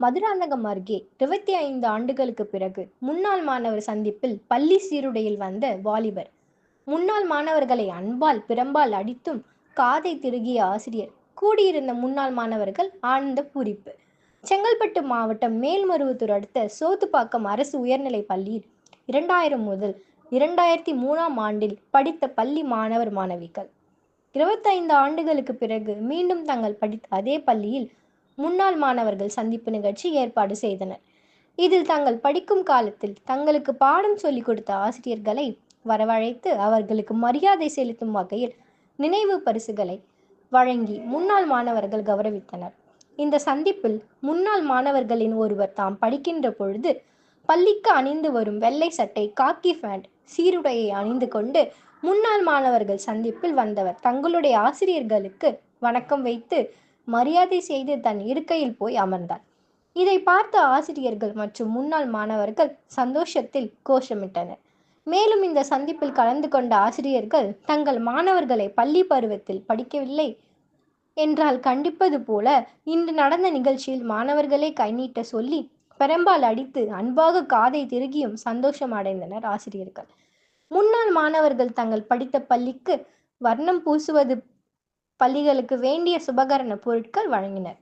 மதுராந்தகம் அருகே இருபத்தி ஐந்து ஆண்டுகளுக்கு பிறகு முன்னாள் மாணவர் சந்திப்பில் பள்ளி சீருடையில் வந்த வாலிபர். முன்னாள் மாணவர்களை அன்பால் பிரம்பால் அடித்தும் காதை திருகிய ஆசிரியர். கூடியிருந்த முன்னாள் மாணவர்கள் ஆனந்த பூரிப்பு. செங்கல்பட்டு மாவட்டம் மேல்மருவத்தூர் அடுத்த சோத்துப்பாக்கம் அரசு உயர்நிலைப் பள்ளியில் இரண்டாயிரம் முதல் இரண்டாயிரத்தி மூணாம் ஆண்டில் படித்த பள்ளி மாணவர் மாணவிகள். இருபத்தைந்து ஆண்டுகளுக்கு பிறகு மீண்டும் தங்கள் படித்த அதே பள்ளியில் முன்னாள் மாணவர்கள் சந்திப்பு நிகழ்ச்சி ஏற்பாடு செய்தனர். இதில் தங்கள் படிக்கும் காலத்தில் தங்களுக்கு பாடம் சொல்லிக் கொடுத்த ஆசிரியர்களை வரவழைத்து அவர்களுக்கு மரியாதை செலுத்தும் வகையில் நினைவு பரிசுகளை வழங்கி முன்னாள் மாணவர்கள் கௌரவித்தனர். இந்த சந்திப்பில் முன்னாள் மாணவர்களின் ஒருவர் தாம் படிக்கின்ற பொழுது பள்ளிக்கு அணிந்து வரும் வெள்ளை சட்டை காக்கி ஃபேண்ட் சீருடையை அணிந்து கொண்டு முன்னாள் மாணவர்கள் சந்திப்பில் வந்தவர் தங்களுடைய ஆசிரியர்களுக்கு வணக்கம் வைத்து மரியாதை செய்து தன் இருக்கையில் போய் அமர்ந்தார் இதை பார்த்த ஆசிரியர்கள் மற்றும் முன்னாள் மாணவர்கள் சந்தோஷத்தில் கோஷமிட்டனர். மேலும் இந்த சந்திப்பில் கலந்து கொண்ட ஆசிரியர்கள் தங்கள் மாணவர்களை பள்ளி பருவத்தில் படிக்கவில்லை என்றால் கண்டிப்பது போல இன்று நடந்த நிகழ்ச்சியில் மாணவர்களை கைநீட்ட சொல்லி பெரம்பால் அடித்து அன்பாக காதை திருகியும் சந்தோஷம் அடைந்தனர் ஆசிரியர்கள். முன்னாள் மாணவர்கள் தங்கள் படித்த பள்ளிக்கு வர்ணம் பூசுவது பள்ளிகளுக்கு வேண்டிய சுபகரண பொருட்கள் வழங்கினர்.